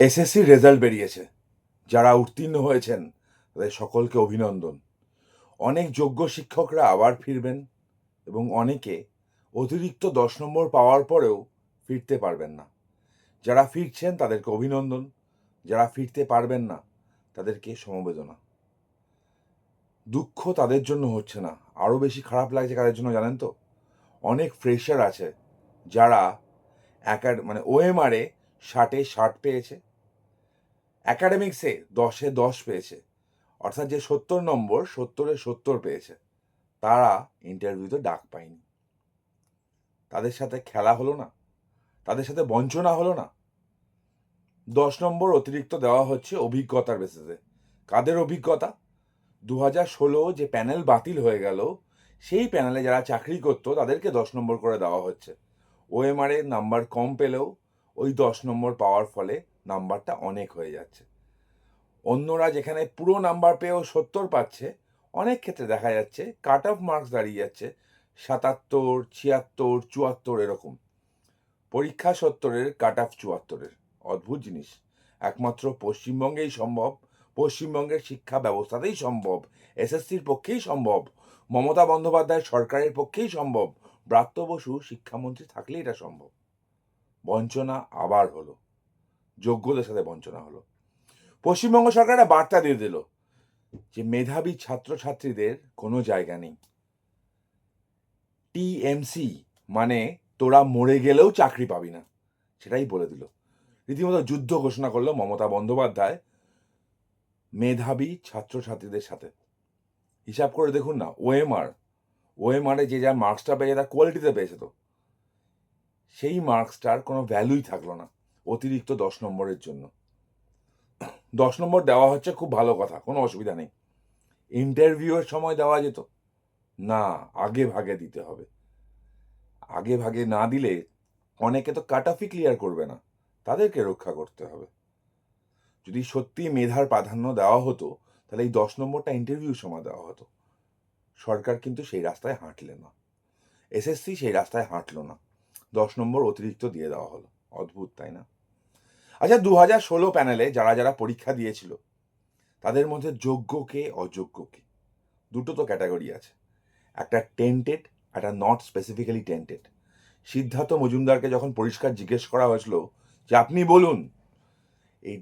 এসএসসির রেজাল্ট বেরিয়েছে। যারা উত্তীর্ণ হয়েছেন, তাদের সকলকে অভিনন্দন। অনেক যোগ্য শিক্ষকরা আবার ফিরবেন এবং অনেকে অতিরিক্ত দশ নম্বর পাওয়ার পরেও ফিরতে পারবেন না। যারা ফিরছেন, তাদেরকে অভিনন্দন। যারা ফিরতে পারবেন না, তাদেরকে সমবেদনা। দুঃখ তাদের জন্য হচ্ছে না। আরও বেশি খারাপ লাগছে কাদের জন্য জানেন তো? অনেক ফ্রেশার আছে, যারা একাড মানে ওএমআরে ষাটে ষাট পেয়েছে। অ্যাকাডেমিক্সে দশে দশ পেয়েছে। অর্থাৎ যে সত্তর নম্বর, সত্তরে সত্তর পেয়েছে। তারা ইন্টারভিউতে ডাক পায়নি। তাদের সাথে খেলা হলো না। তাদের সাথে বঞ্চনা হলো না। দশ নম্বর অতিরিক্ত দেওয়া হচ্ছে অভিজ্ঞতার বেসিসে কাদের অভিজ্ঞতা? দু হাজার ষোলো যে প্যানেল বাতিল হয়ে গেল, সেই প্যানেলে যারা চাকরি করতো, তাদেরকে দশ নম্বর করে দেওয়া হচ্ছে। ওএমআর নাম্বার কম পেলেও ওই দশ নম্বর পাওয়ার ফলে নাম্বারটা অনেক হয়ে যাচ্ছে। অন্যরা যেখানে পুরো নাম্বার পেয়েও সত্তর পাচ্ছে, অনেক ক্ষেত্রে দেখা যাচ্ছে কাট অফ মার্কস দাঁড়িয়ে যাচ্ছে, সাতাত্তর, ছিয়াত্তর, চুয়াত্তর এরকম। পরীক্ষা সত্তরের কাট অফ চুয়াত্তরের। অদ্ভুত জিনিস। একমাত্র পশ্চিমবঙ্গেই সম্ভব, পশ্চিমবঙ্গের শিক্ষা ব্যবস্থাতেই সম্ভব, এসএসসির পক্ষেই সম্ভব, মমতা বন্দ্যোপাধ্যায় সরকারের পক্ষেই সম্ভব, ব্রাত্য বসু শিক্ষামন্ত্রী থাকলে এটা সম্ভব। বঞ্চনা আবার হলো। যোগ্যদের সাথে বঞ্চনা হলো। পশ্চিমবঙ্গ সরকার একটা বার্তা দিয়ে দিল যে মেধাবী ছাত্রছাত্রীদের কোনো জায়গা নেই। টিএমসি মানে তোরা মরে গেলেও চাকরি পাবি না, সেটাই বলে দিল। রীতিমতো যুদ্ধ ঘোষণা করল মমতা বন্দ্যোপাধ্যায় মেধাবী ছাত্রছাত্রীদের সাথে। হিসাব করে দেখুন না, ওএমআর, ওএমআরে যে যা মার্কসটা পেয়েছে, তার কোয়ালিটিতে পেয়েছে তো। সেই মার্কসটার কোনো ভ্যালুই থাকল না। অতিরিক্ত দশ নম্বরের জন্য। দশ নম্বর দেওয়া হচ্ছে খুব ভালো কথা, কোনো অসুবিধা নেই। ইন্টারভিউয়ের সময় দেওয়া যেত। না, আগে ভাগে দিতে হবে। আগে ভাগে না দিলে অনেকে তো কাট অফই ক্লিয়ার করবে না। তাদেরকে রক্ষা করতে হবে। যদি সত্যি মেধার প্রাধান্য দেওয়া হতো, তাহলে এই দশ নম্বরটা ইন্টারভিউ সময় দেওয়া হতো। সরকার কিন্তু সেই রাস্তায় হাঁটলে না। এসএসসি সেই রাস্তায় হাঁটলো না। দশ নম্বর অতিরিক্ত দিয়ে দেওয়া হলো। অদ্ভুত, তাই না? আচ্ছা দু হাজার ষোলো প্যানেলে যারা যারা পরীক্ষা দিয়েছিল, তাদের মধ্যে যোগ্য কে, অযোগ্য কে? দুটো তো ক্যাটাগরি আছে। একটা টেন্টেড, একটা নট স্পেসিফিক্যালি টেন্টেড। সিদ্ধার্থ মজুমদারকে যখন পরিষ্কার জিজ্ঞেস করা হয়েছিল যে, আপনি বলুন, এই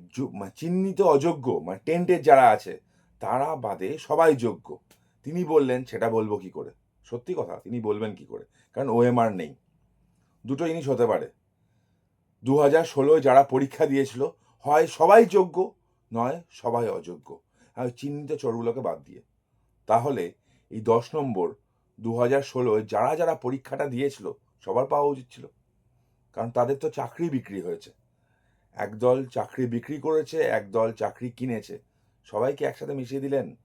চিহ্নিত অযোগ্য মানে টেন্টেড যারা আছে, তারা বাদে সবাই যোগ্য। তিনি বললেন, সেটা বলব কি করে? সত্যি কথা, তিনি বলবেন কি করে? কারণ ওএমআর নেই। দুটো জিনিস হতে পারে। দু হাজার ষোলোয় যারা পরীক্ষা দিয়েছিল, হয় সবাই যোগ্য, নয় সবাই অযোগ্য। আর চিহ্নিত চোরগুলোকে বাদ দিয়ে। তাহলে এই দশ নম্বর দু হাজার ষোলোয় যারা যারা পরীক্ষাটা দিয়েছিল, সবার পাওয়া উচিত ছিল। কারণ তাদের তো চাকরি বিক্রি হয়েছে। একদল চাকরি বিক্রি করেছে, একদল চাকরি কিনেছে। সবাইকে একসাথে মিশিয়ে দিলেন।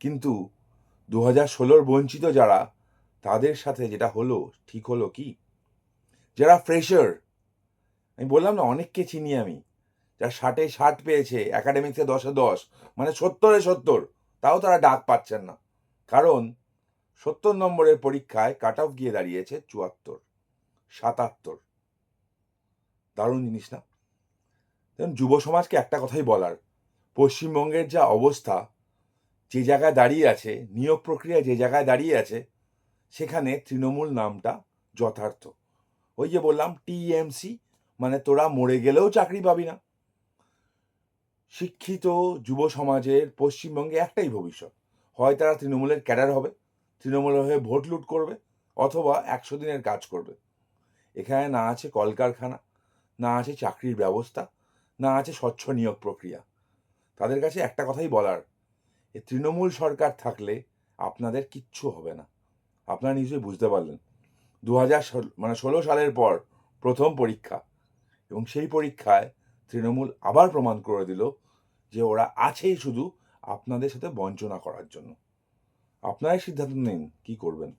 কিন্তু দু হাজার ষোলোর বঞ্চিত যারা, তাদের সাথে যেটা হলো, ঠিক হলো কি? যারা ফ্রেশার আমি বললাম না, অনেককে চিনি আমি। যারা ষাটে ষাট পেয়েছে একাডেমিক্সে দশে দশ মানে সত্তরে সত্তর, তাও তারা ডাক পাচ্ছেন না। কারণ সত্তর নম্বরের পরীক্ষায় কাট অফ গিয়ে দাঁড়িয়েছে চুয়াত্তর, সাতাত্তর। দারুণ জিনিস না? দেখুন, যুব সমাজকে একটা কথাই বলার, পশ্চিমবঙ্গের যা অবস্থা, যে জায়গায় দাঁড়িয়ে আছে, নিয়োগ প্রক্রিয়া যে জায়গায় দাঁড়িয়ে আছে, সেখানে তৃণমূল নামটা যথার্থ। ওই যে বললাম টিএমসি মানে তোরা মরে গেলেও চাকরি পাবি না। শিক্ষিত যুব সমাজের পশ্চিমবঙ্গে একটাই ভবিষ্যৎ। হয় তারা তৃণমূলের ক্যাডার হবে তৃণমূলের হয়ে ভোট লুট করবে, অথবা একশো দিনের কাজ করবে। এখানে না আছে কলকারখানা, না আছে চাকরির ব্যবস্থা, না আছে স্বচ্ছ নিয়োগ প্রক্রিয়া। তাদের কাছে একটা কথাই বলার, এ তৃণমূল সরকার থাকলে আপনাদের কিচ্ছু হবে না। আপনারা নিশ্চয়ই বুঝতে পারলেন। দু হাজার মানে ষোলো সালের পর প্রথম পরীক্ষা। এবং সেই পরীক্ষায় তৃণমূল আবার প্রমাণ করে দিল যে ওরা আছেই শুধু আপনাদের সাথে বঞ্চনা করার জন্য। আপনারাই সিদ্ধান্ত নিন কি করবেন।